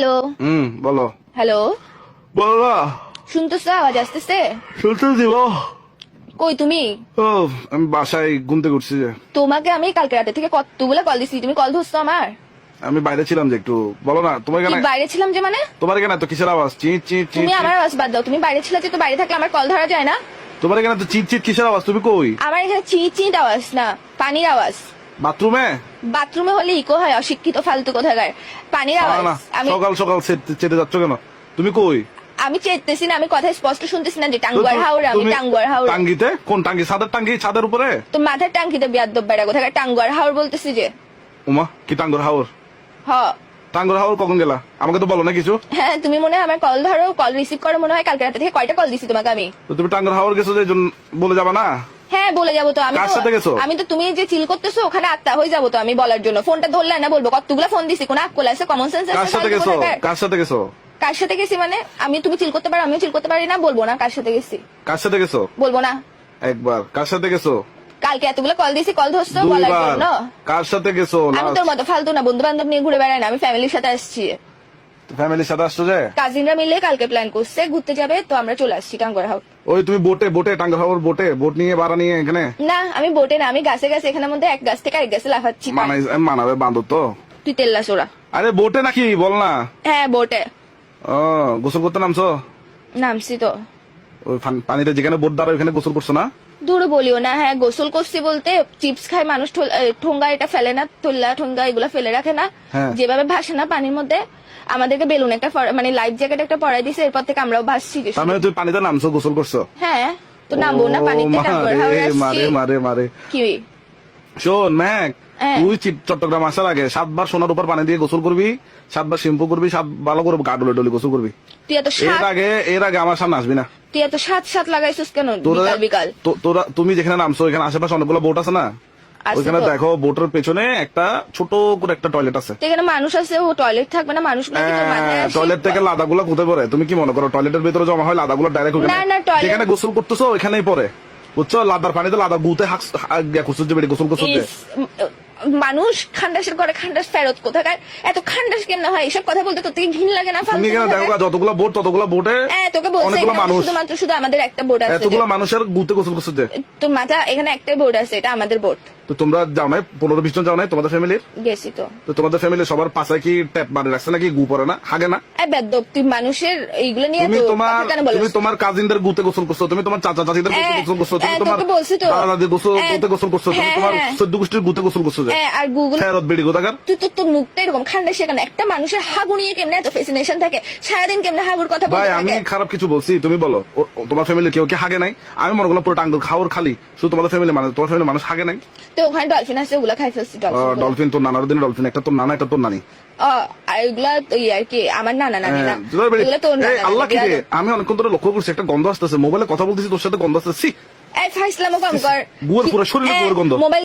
Hello. হুম বলো। Hello. বলো না। শুনতেছো? আওয়াজ আসতেছে? শুনতে দিব। কই তুমি? ও আমি বাসায় ঘুমতে করছি যে। তোমাকে আমি কালকে রাতে থেকে কতগুলো কল দিছি তুমি কল ধরছো আমার? আমি বাইরে ছিলাম যে একটু। বলো না তোমার কেন বাইরে ছিলাম যে মানে? তোমার কেন তো কিসের আওয়াজ? চিট চিট চিট তুমি আমার আওয়াজ বাদ দাও তুমি বাইরে ছিলে যে তো বাইরে থাকলে আমার কল ধরা যায় না। তোমার কেন তো চিট চিট কিসের আওয়াজ? তুমি কই? আমার এখানে চি চিট আওয়াজ না পানির আওয়াজ। বাথরুমে? বাথরুমে হলে ইকো হয় অশিক্ষিত ফালতু কোথাকার। পানির আওয়াজ আমি সকাল সকাল চেতে- যাচ্ছ কেন? তুমি কই? আমি চেতেছি না আমি কথা স্পষ্ট শুনতেছি না যে টাঙ্গুয়ার হাওড় আমি টাঙ্গুয়ার হাওড়। টাঙ্গিতে? কোন টাঙ্গি? ছাদের টাঙ্গি ছাদের উপরে? তো মাথার টাঙ্কিতে বিয়ার দব্বাটা কোথাকার? টাঙ্গুয়ার হাওড় বলতেছি যে। উমা কি টাঙ্গর হাওর হ। টাঙ্গর হাওর কখন গেলা? আমাকে তো বলো না কিছু। হ্যাঁ তুমি মনে হয় আমার কল ধরো কল রিসিভ করো মনে হয় কালকে রাতে থেকে কয়টা কল দিছি তোমাকে আমি। তো তুমি টাঙ্গর হাওর গেছো যে বলে যাবা না? হ্যাঁ বলে যাব তো। আমি কার তো- সাথে গেছো? আমি তো তুমি যে চিল করতেছো ওখানে আত্মা হয়ে যাব তো আমি বলার জন্য। ফোনটা ধরলে না বলব। কতগুলো ফোন দিছি? কোন আকল আছে কমন সেন্স কার আছে সাথে ফালতু গেছো? কোথাকার? কার সাথে গেছো? কার সাথে গেছি মানে? আমি তুমি চিল করতে পারো আমিও চিল করতে পারি না বলব না কার সাথে গেছি। কার সাথে গেছো? বলব না। একবার। কার সাথে গেছো? কালকে এতগুলো কল দিছি কল ধরছো বলার দুইবার। জন্য। কার সাথে গেছো? আমি তোর মতো ফালতু না বন্ধু বান্ধব নিয়ে ঘুরে বেড়াই না আমি ফ্যামিলির সাথে আসছি। ফ্যামিলির সাথে আসছো যে? কাজিনরা মিলে কালকে প্ল্যান করছে ঘুরতে যাবে তো আমরা চলে আসছি টাঙ্গর হাউস ওই তুমি বোটে বোটে টাঙ্গর হাওর বোটে বোট নিয়ে বাড়া নিয়ে এখানে? না আমি বোটে না আমি গাছে গাছে এখানে মধ্যে এক গাছ থেকে আরেক গাছে লাফাচ্ছি মানাই মানাবে বান্ধব তো? তুই তেল্লা সোরা আরে বোটে নাকি? বল না। হ্যাঁ বোটে ও গোসল করতে নামছো? নামছি তো। ওই পানিতে যেখানে বোট দাঁড়ায় ওখানে গোসল করছ না? দূর বলিও না হ্যাঁ গোসল করছি বলতে চিপস খায় মানুষ ঠোঙ্গা এটা ফেলে না তোল্লা ঠোঙ্গা এগুলো ফেলে রাখে না। হ্যাঁ। যেভাবে ভাসে না পানির মধ্যে আমাদেরকে বেলুন একটা মানে লাইফ জ্যাকেট একটা পরাই দিছে এরপর থেকে আমরাও ভাসছি তার মানে পানিতে নামছো গোসল করছ? হ্যাঁ তো নামবো না পানিতে। মারে মারে মারে। কি? শোন ম্যাক হ্যাঁ। তুই চট্টগ্রাম আসার আগে সাতবার সোনার উপর পানি দিয়ে গোসল করবি সাতবার শ্যাম্পু করবি সাত ভালো করে গা ডলে ডলে গোসল করবি। তুই এত এর আগে এর আগে আমার সামনে আসবি না। তুই এত সাত সাত লাগাইছিস কেন তোরা বিকাল বিকাল? তোরা তুমি যেখানে নামছো এখানে আশেপাশে অনেকগুলো বোট আছে না? ওইখানে। দেখো বোটের পেছনে একটা ছোট করে একটা টয়লেট আছে। এখানে মানুষ আছে ও টয়লেট থাকবে না মানুষ? টয়লেট থেকে লাদাগুলো কোথায় পড়ে? তুমি কি মনে করো টয়লেটের ভিতরে জমা হয় লাদাগুলো ডাইরেক্ট না, না, toilet- যেখানে গোসল করতেছো ওইখানেই পড়ে। বুঝছ? লাদার পানিতে লাদা গুতে যে বেড়ে গোসল উম, মানুষ খান্ডাসের করে খান্ডাস ফেরত কোথাকার? এত খান্ডাস কেন হয়? এসব কথা বলতে তোর থেকে ঘিন লাগে না তুমি এখানে দেখো যতগুলো বোট ততগুলো বোটে তোকে বলছে মানুষ। শুধুমাত্র শুধু আমাদের একটা বোর্ড আছে এতগুলো মানুষের গুতে গোসল করছে তো তোর মাথা এখানে একটাই বোর্ড আছে এটা আমাদের বোর্ড তো তোমরা যাও নাই পনেরো বিশ জন যাও নাই তোমাদের ফ্যামিলির গেছি তো। তো তোমাদের ফ্যামিলির সবার পাশে কি ট্যাপ মারে রাখছে নাকি গু পরে না? হাগে না? তুই মানুষের এইগুলো নিয়ে তুমি তোমার তুমি তোমার কাজিনদের গুতে গোসল করছ তুমি তোমার চাচা চাচিদের গুতে হ্যাঁ, গোসল করছ তুমি হ্যাঁ, তোমার। দাদা দাদি গোসল হ্যাঁ, গুতে গোসল করছ তুমি তোমার। চোদ্দ গোষ্ঠীর গুতে গোসল করছ আর গুগল ফেরত বেড়ি তুই তো তোর মুখটা এরকম খান্ডা সেখানে। একটা মানুষের হাগু নিয়ে কেমনে এত ফেসিনেশন থাকে? সারাদিন কেমনে হাগুর কথা ভাই আমি খারাপ কিছু বলছি তুমি বলো তোমার ফ্যামিলি কেউ কি হাগে নাই? আমি মনে করলাম পুরো টাঙ্গল খাওয়ার খালি শুধু তোমাদের ফ্যামিলি মানে তোমার ফ্যামিলি মানুষ হাগে নাই? তো ওখানে ডলফিন আছে ওগুলা খাই ফেলছি ডলফিন ডলফিন তোর নানার দিন ডলফিন একটা তোর নানা একটা তোর নানি। এগুলা আর কি আমার নানা নানি না হ্যাঁ, তোর বেড়ি- এগুলা তোর আল্লাহ কি? আমি অনেকক্ষণ ধরে লক্ষ্য করছি একটা গন্ধ আসতেছে মোবাইলে কথা বলতেছি তোর সাথে গন্ধ আসতেছি ছি, এই ফাইসলামো কম কর। বুয়ের পুরো শরীরে এই, গন্ধ। মোবাইল